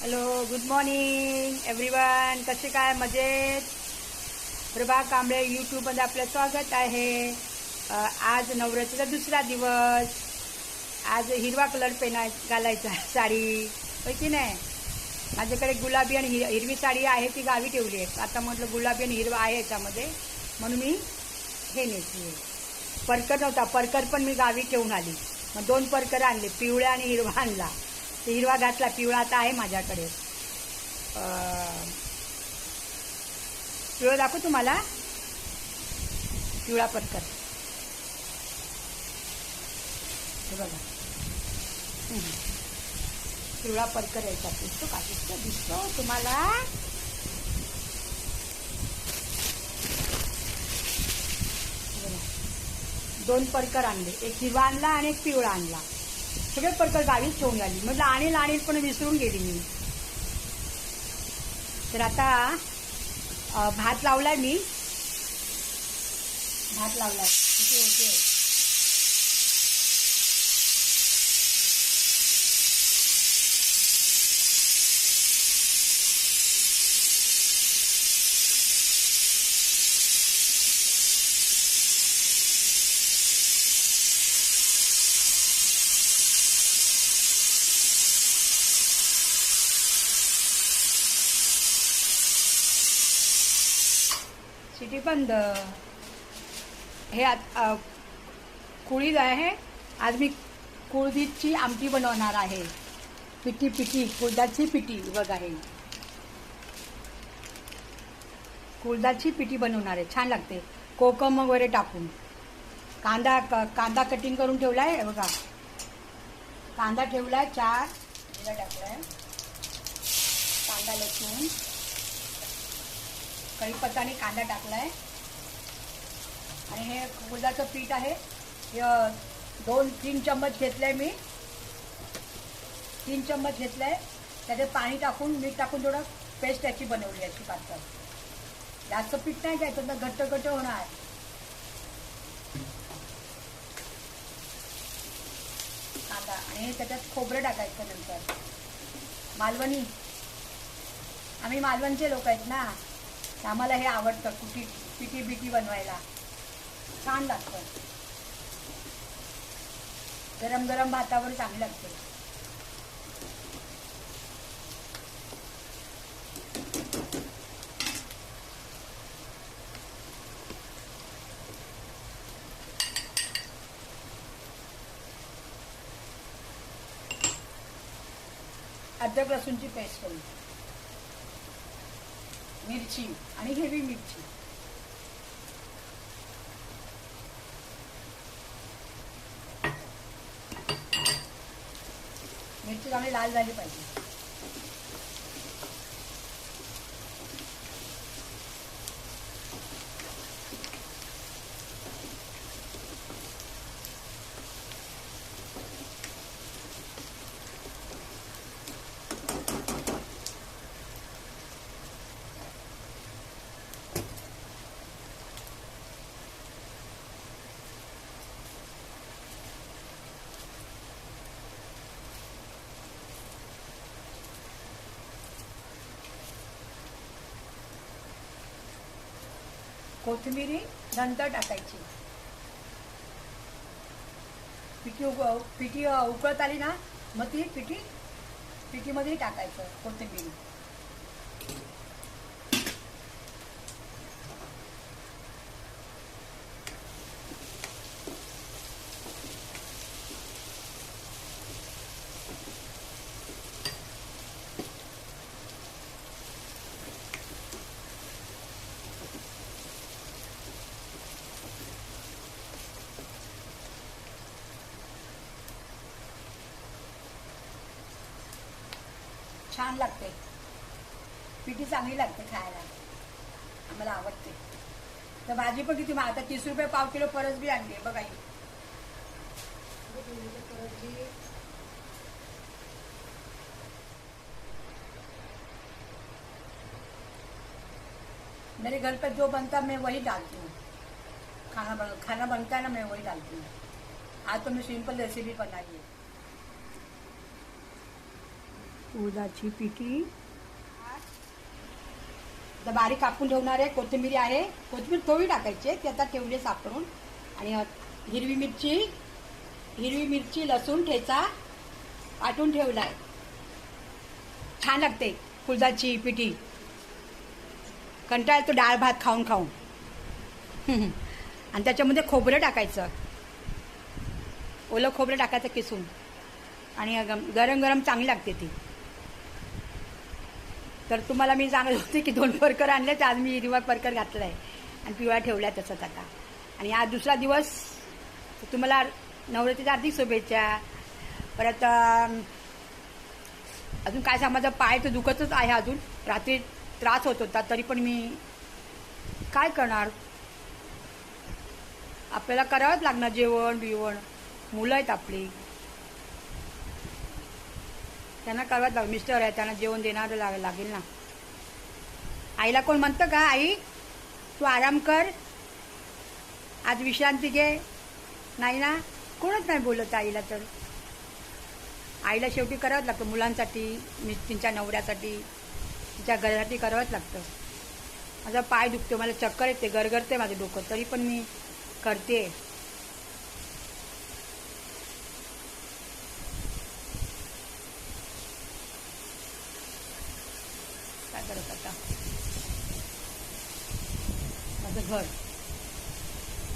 Hello good morning everyone कसे काय? मजेत? प्रभा कांबळे यूट्यूबमध्ये आपलं स्वागत आहे. आज नवरात्रीचा दुसरा दिवस. आज हिरवा कलर पेना घालायचा साडी. होय की नाही? माझ्याकडे गुलाबी आणि हिर हिरवी साडी आहे ती गावी ठेवली आहे. आता म्हटलं गुलाबी आणि हिरवा आहे याच्यामध्ये. म्हणून मी हे नेसली परकर नव्हता परकर पण मी गावी ठेवून आली. मग दोन परकर आणले पिवळ्या आणि हिरवा आणला. हिरवा घातला पिवळा आता आहे माझ्याकडे. पिवळं पिवळा दाखवू तुम्हाला? पिवळा परकर हे बघा. पिवळा परकर यायचा. दिसतो का? दिसतो दिसतो तुम्हाला? दोन परकर आणले. एक हिरवा आणला आणि एक पिवळा आणला. सगळे परकर गावीच ठेवून आली म्हटलं आणील आणील पण विसरून गेली मी. तर आता भात लावलाय मी. भात लावलाय. किती होते सिटी बंद. हे आत- कुळीद आहे. आज मी कुळदीची आमटी बनवणार आहे. पिठी पिठी कुळदाची पिठी बघा हे कुळदाची पिठी बनवणार आहे. छान लागते. कोकम वगैरे टाकून. कांदा क- कांदा कटिंग करून ठेवला आहे बघा. कांदा ठेवला आहे चार. टाकला आहे कांदा लसूण. कढीपत्ता आणि कांदा टाकलाय. आणि हे गुळाचं पीठ आहे. हे दोन तीन चम्मच घेतलंय मी. तीन चम्मच घेतलंय. त्याच्यात पाणी टाकून मीठ टाकून थोडं पेस्ट याची बनवली याची पातळ. जास्त पीठ नाही घ्यायचं तर घट्ट घट्ट होणार. कांदा. आणि त्याच्यात खोबरं टाकायचं नंतर. मालवणी. आम्ही मालवणचे लोक आहेत ना. आम्हाला हे आवडतं कुटी पिटी बिटी बनवायला. छान लागतं. गरम गरम भातावर चांगलं लागतं. अद्रक लसूणची पेस्ट करून. मिरची आणि हिरवी मिरची. मिरची चांगली लाल झाली पाहिजे. कोथिंबिरी नंतर टाकायची. पिठी उक पिठी उकळत आली ना मग ती पिठी पिठीमध्ये टाकायचं कोथिंबिरी. छान लागते. पिठी चांगली लागते खायला. आम्हाला आवडते. तर भाजी पण किती मग आता तीस रुपये पाव किलो परत बी आणली आहे बघा मेरे घर पे जो बनता मैं वही डालती हूँ. खाना बन खाना बनता है ना मैं वही डालती हूँ. आज तो मैं सिंपल रेसिपी बनाई है. उडदाची पिठी. आता बारीक कापून ठेवणार आहे. कोथिंबीर आहे. कोथिंबीर थोडी टाकायची ती आता ठेवली सापडून. आणि हिरवी मिरची हिरवी मिरची लसूण ठेचा वाटून ठेवला आहे. छान लागते कुळदाची पिठी. कंटाळ तो डाळ भात खाऊन खाऊन. आणि त्याच्यामध्ये खोबरं टाकायचं. ओलं खोबरं टाकायचं किसून. आणि गरम गरम चांगली लागते ती. तर तुम्हाला मी सांगत होते की दोन परकर आणले तर आज मी हिरवा परकर घातला आहे आणि पिवळा ठेवला आहे तसंच आता. आणि आज दुसरा दिवस तर तुम्हाला नवरात्रीच्या हार्दिक शुभेच्छा. परत अजून काय सांग माझा पाय तर दुखतच आहे अजून. रात्री त्रास होत होता तरी पण मी काय करणार? आपल्याला करावंच लागणार जेवण बिवण. मुलं आहेत आपली. त्यांना करावंच लागेल मिस्टर आहे त्यांना जेवण देणार लाग लागेल ना. आईला कोण म्हणतं का आई तू आराम कर. आज विश्रांती घे. नाही ना? कोणच नाही बोलत आईला तर. आईला शेवटी करावंच लागतं मुलांसाठी तिच्या नवऱ्यासाठी तिच्या घरासाठी करावंच लागतं. माझा पाय दुखतो मला चक्कर येते गरगरते माझं डोकं तरी पण मी करते काय करत आता माझं घर.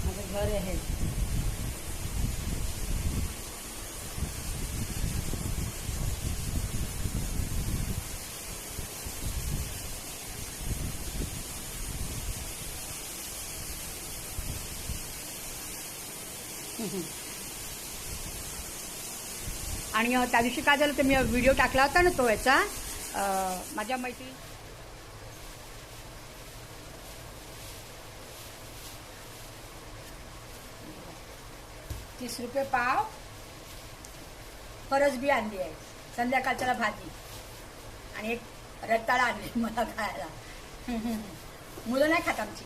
माझं घर आहे. आणि त्या दिवशी काय झालं तर मी व्हिडिओ टाकला होता ना तो याचा. माझ्या मैत्री तीस रुपये पाव फरसबी आणली आहे. संध्याकाळच्याला भाजी. आणि एक रताळा आणली मला खायला. मुलं नाही खात आमची.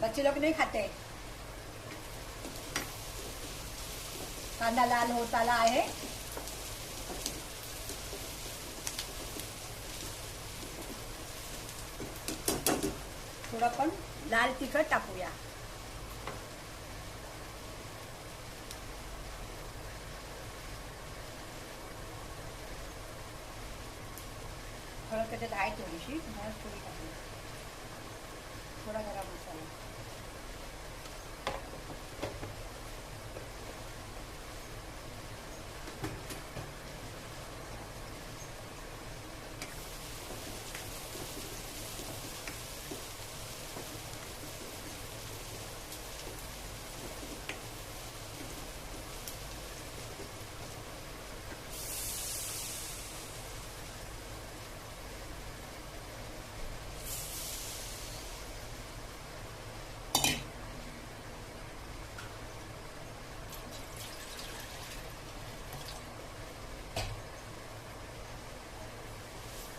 बच्चे लोक नाही खाते कांदा लाल होत आला आहे. थोडं पण लाल तिखट टाकूया थोडं त्याच्यात आहे थोडी टाकली थोडा गरम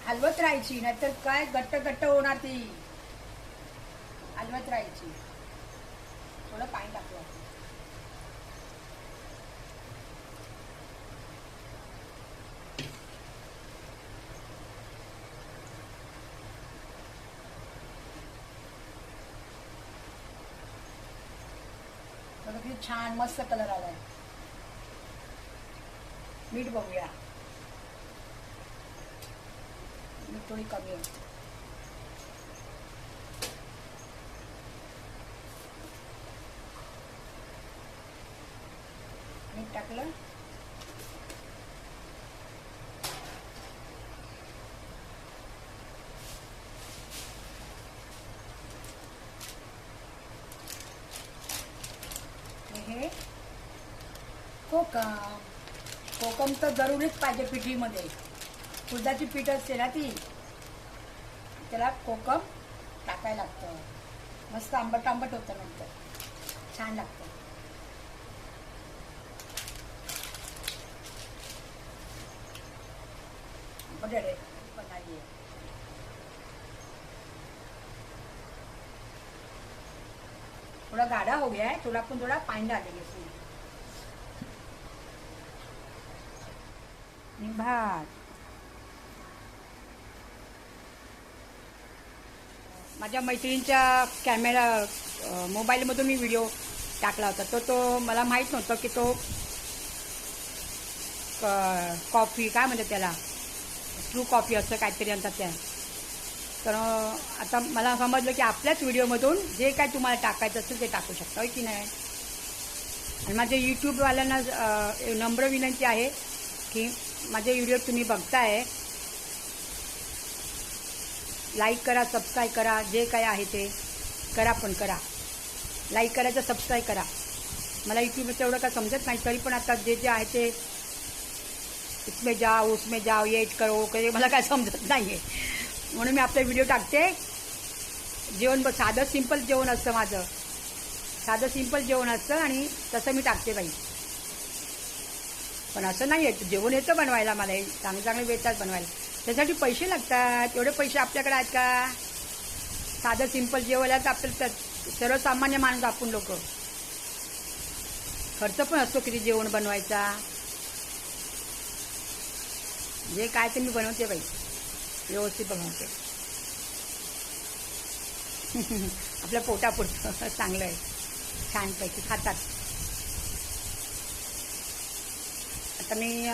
हलवत राहायची नाहीतर काय घट्ट घट्ट होणार ती. हलवत राहायची. थोडं पाणी टाकू आपण. किती छान मस्त कलर आलाय. मीठ बघूया मीठ थोडी कमी आहे मीठ टाकलं आणि हे कोकम कोकम तर जरुरीच पाहिजे पिठीमध्ये. उडदाची पीठ असते ना ती त्याला कोकम टाकायला लागतं. मस्त आंबट आंबट होतं नंतर. छान लागतं. बड़े थोड़ा गाढ़ा हो गया है थोड़ा अपन थोड़ा पानी डालेंगे इसमें भात माझ्या मैत्रिणीच्या कॅमेरा मोबाईलमधून मी व्हिडिओ टाकला होता. तर तो मला माहीत नव्हतं की तो क- कॉफी काय म्हणतात त्याला? ट्रू कॉफी असं काहीतरी म्हणतात त्या तर आता मला समजलं की आपल्याच व्हिडिओमधून जे काय तुम्हाला टाकायचं असेल ते टाकू शकता आहे की नाही? आणि माझ्या यूट्यूबवाल्यांना नम्र विनंती आहे की माझे व्हिडिओ तुम्ही बघताय. लाईक करा सबस्क्राईब करा जे काय आहे ते करा पण करा. लाईक करायचं सबस्क्राईब करा. मला यूट्यूबचं एवढं काय समजत नाही तरी पण आता जे जे आहे ते इसमें जाओ उसमें जाओ ये करो करे मला काय समजत नाही आहे म्हणून मी आपले व्हिडिओ टाकते. जेवण ब साधं सिंपल जेवण असतं माझं. साधं सिंपल जेवण असतं आणि तसं मी टाकते बाई. पण असं नाही येत जेवण येतं बनवायला मला चांगले चांगले येतात बनवायला. त्यासाठी पैसे लागतात. एवढे पैसे आपल्याकडे आहेत का? साधं सिंपल जेवायला तर आपल्याला तर सर्वसामान्य माणूस आपण लोक. खर्च पण असतो किती जेवण बनवायचा. जे काय ते मी बनवते बाई. व्यवस्थित बनवते. आपल्या पोटापुरतं चांगलं आहे. छानपैकी खातात. आता मी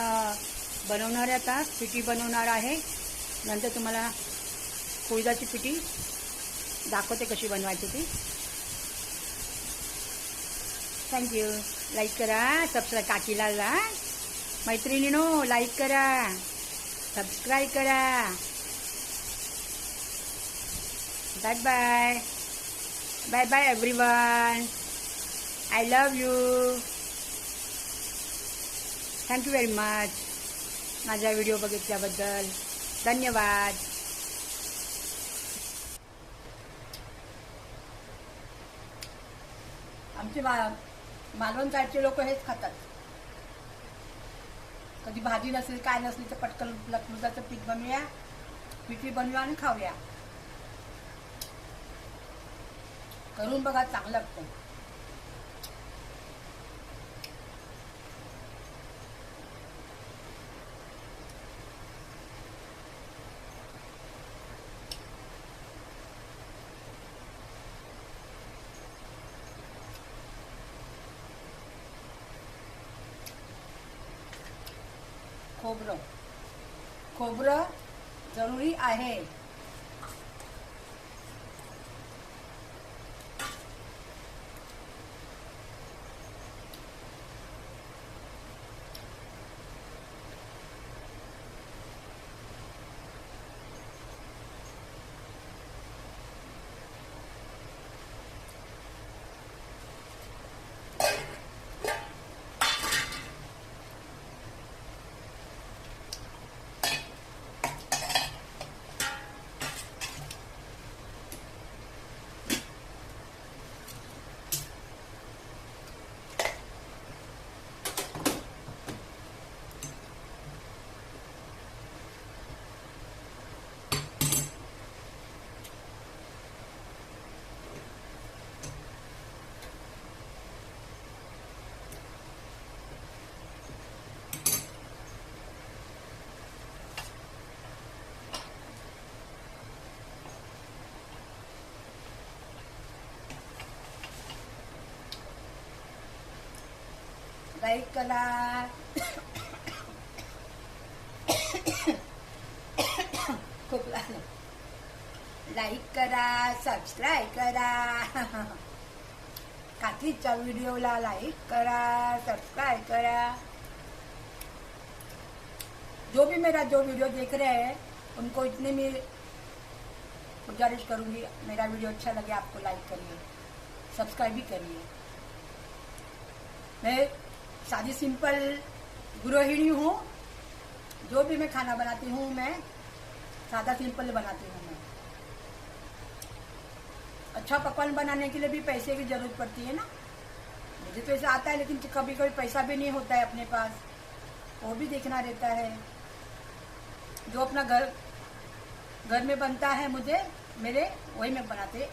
बनवणार आहे आता पिठी बनवणार आहे. नंतर तुम्हाला कुळदाची पिठी दाखवते कशी बनवायची ती. थँक्यू लाईक करा सबस्क्राईब काकीला जा मैत्रिणीनो लाईक करा. सबस्क्राईब करा. Bye bye bye bye everyone I love you thank you very much माझा व्हिडिओ बघितल्याबद्दल धन्यवाद. आमचे मालवण साईडचे लोक हेच खातात. कधी भाजी नसली काय नसली तर पटकन दुधाचं पीठ बनवूया पिठी बनवूया आणि खाऊया. करून बघा चांगलं लागतं खोबरं खोबरं जरुरी आहे. लाईक करा खूप लाईक करा सबस्क्राईब करा काकीच्या व्हिडिओला लाईक करा सब्सक्राइब करा जो भी मेरा जो वीडियो देख रहे हैं उनको इतने में गुजारिश करूँगी मेरा वीडियो अच्छा लगे आपको लाइक करिए सब्सक्राइब भी करिए मैं सादी सिंपल गृहिणी हूँ। जो भी मैं खाना बनाती हूँ, मैं सादा, सिंपल बनाती हूँ मैं। अच्छा पकवान बनाने के लिए भी पैसे की ज़रूरत पड़ती है ना? मुझे तो ऐसा आता है, लेकिन कभी कभी पैसा भी नहीं होता है अपने पास। वो भी देखना रहता है। जो अपना घर घर में बनता है मुझे, मेरे, वही मैं बनाते